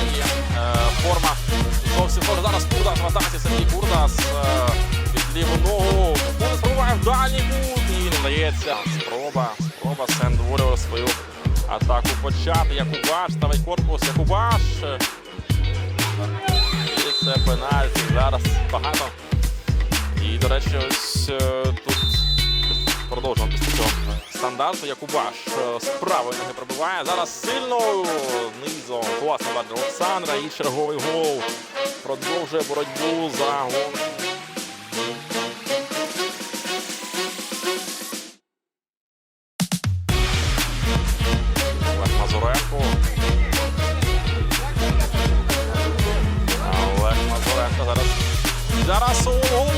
Далі е, форма зовсім може зараз Курдас в атаці. Сергій Курдас е, під ліву ногу. Курдас пробуває в дальній кут і не вдається. Спроба, спроба Сендворю свою атаку почати. Якубаш ставить корпус. Якубаш. І це пенальті. Зараз багато. І, до речі, ось е, тут продовжуємо після цього стандарту. Якубаш е, з правої ноги пробиває. Зараз сильно низом. Класно бачить Олександра. І черговий гол. Продовжує боротьбу за гол. Зараз. Головою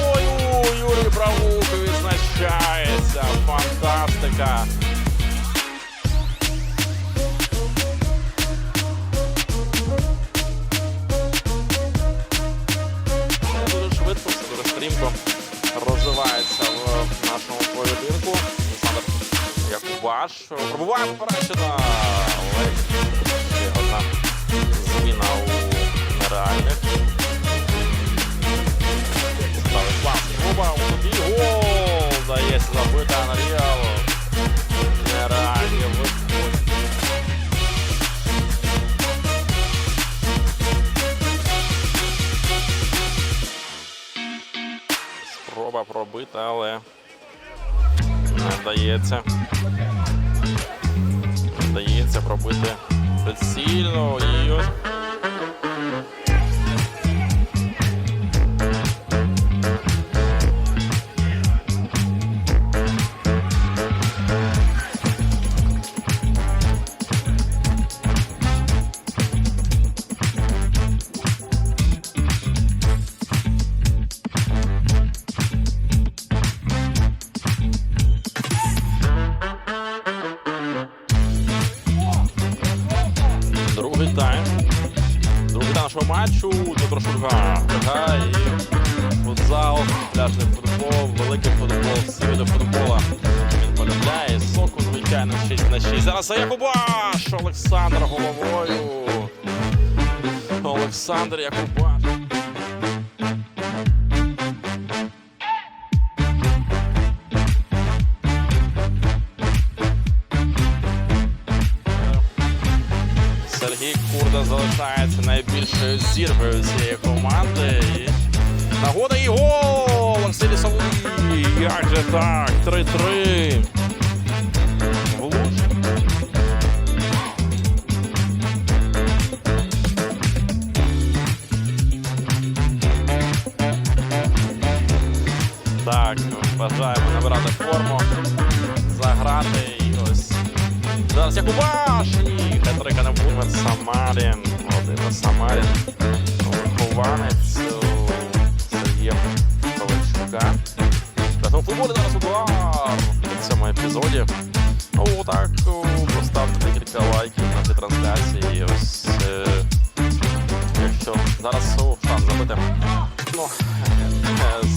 Якубаш пробуває попереджена. Одна зміна у нереальних. Ставить клас. Груба тобі гол. Здається, забита Анріал. Нереальні виходи. Спроба пробити, але не вдається. Вдається пробити прицільно і. Другий тайм нашого матчу. Дмитро Шурга. Шурга і футзал, пляжний футбол, великий футбол, всі види футбола. Він полюбляє. Соку, звичайно, 6 на 6. Зараз Якубаш! Олександр головою. Олександр Якубаш. Зіркою цієї команди. І Нагода і гол! Олексій Лісовий! Як же так? 3-3. Так, бажаємо набирати форму, заграти і ось. Зараз Якубаш! Ні, Петрика буде. Самарін. Володимир Самарін. Вихованець Сергія Ковальчука. В футболі удар в цьому епізоді. Ну, так, о, поставте декілька лайків на цій трансляції. Ось, е, якщо зараз шанс забити. Ну, з,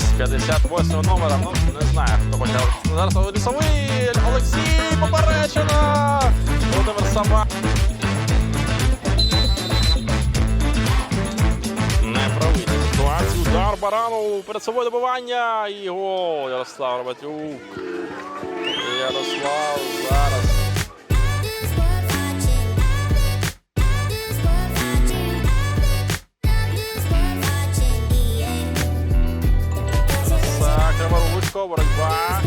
з 58 номера, ну, не знаю, хто почав. Зараз лісовий Олексій Баранов перед собою добивання. І гол Ярослав Роботюк. Ярослав зараз. Це Криворучко, боротьба.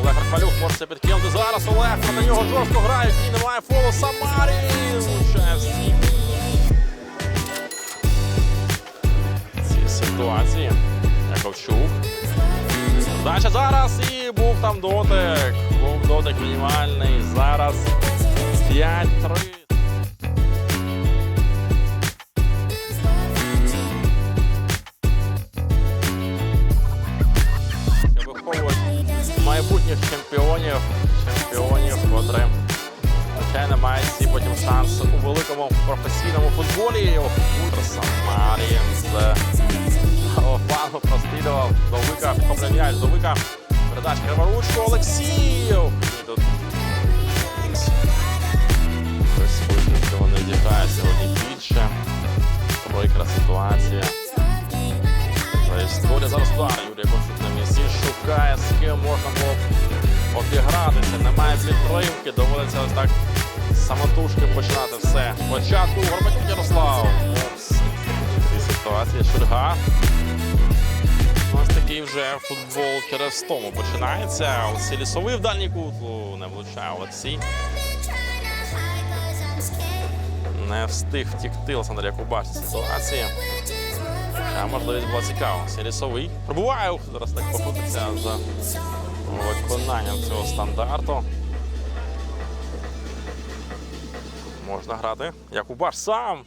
Олег Рахмалюк може підкинути зараз. Олег проти нього жорстко грає. І немає фолу. Самарін. Влучає ситуації. Яковчук. Дача зараз і був там дотик. Був дотик мінімальний. Зараз 5-3. Що Виховують майбутніх чемпіонів, чемпіонів, котрі, звичайно, мають всі потім шанс у великому професійному футболі. Ультра Самарін Давидов. Довбика. Копля м'яч. Довбика. Передача Криворучко. Олексіїв. І тут цього не дітає сьогодні більше. Прикра ситуація. Історія зараз удар. Юрій Кошук на місці шукає, з ким можна було обігратися. Немає підтримки, доводиться ось так самотужки починати все. Початку Горбатюк Ярослав. Ось. Цій ситуації Шульга. Такий вже футбол через тому починається. Ось лісовий в дальній кут не влучає Олексій. Не встиг втікти Олександр Якубаш з ситуації. А можливість була цікава. Сілісовий. Пробуває. Зараз так покрутиться за виконанням цього стандарту. Можна грати. Якубаш сам